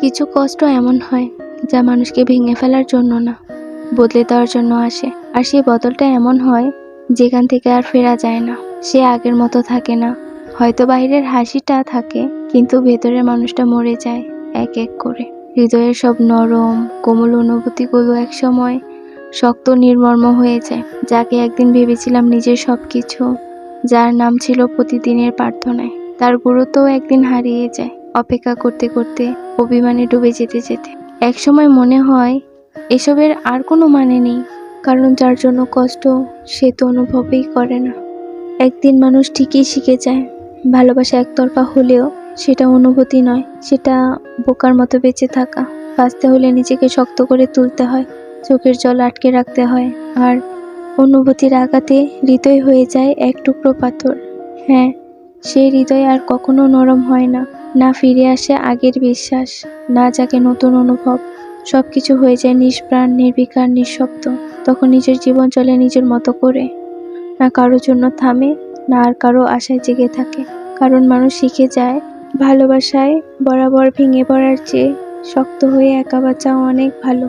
কিছু কষ্ট এমন হয় যা মানুষকে ভেঙে ফেলার জন্য না, বদলে দেওয়ার জন্য আসে। আর সেই বদলটা এমন হয় যেখান থেকে আর ফেরা যায় না। সে আগের মতো থাকে না। হয়তো বাইরের হাসিটা থাকে, কিন্তু ভেতরের মানুষটা মরে যায় এক এক করে। হৃদয়ের সব নরম, কোমল অনুভূতিগুলো একসময় শক্ত নির্মর্ম হয়ে যায়। যাকে একদিন ভেবেছিলাম নিজের সব কিছু যার নাম ছিল প্রতিদিনের প্রার্থনায়, তার গুরুত্বও একদিন হারিয়ে যায়। অপেক্ষা করতে করতে অভিমানে ডুবে যেতে যেতে। একসময় মনে হয়, এসবের আর কোনো মানে নেই, কারণ যার জন্য কষ্ট সে তো অনুভবই করে না। একদিন মানুষ ঠিকই শিখে যায়, ভালোবাসা একতরফা হলেও সেটা অনুভূতি নয়, সেটা বোকার মতো বেঁচে থাকা। বাঁচতে হলে নিজেকে শক্ত করে তুলতে হয়, চোখের জল আটকে রাখতে হয়, আর অনুভূতির আঘাতে হৃদয় হয়ে যায় এক টুকরো পাথর। হ্যাঁ সেই হৃদয় আর কখনো নরম হয় না। না ফিরে আসে আগের বিশ্বাস, না জাগে নতুন অনুভব। সব কিছু হয়ে যায় নিষ্প্রাণ নির্বিকার, নিঃশব্দ। তখন নিজের জীবন চলে নিজের মতো করে। না কারোর জন্য থামে, না আর কারও আশায় জেগে থাকে। কারণ মানুষ শিখে যায়, ভালোবাসায় বরাবর ভেঙে পড়ার চেয়ে শক্ত হয়ে একা বাঁচা অনেক ভালো।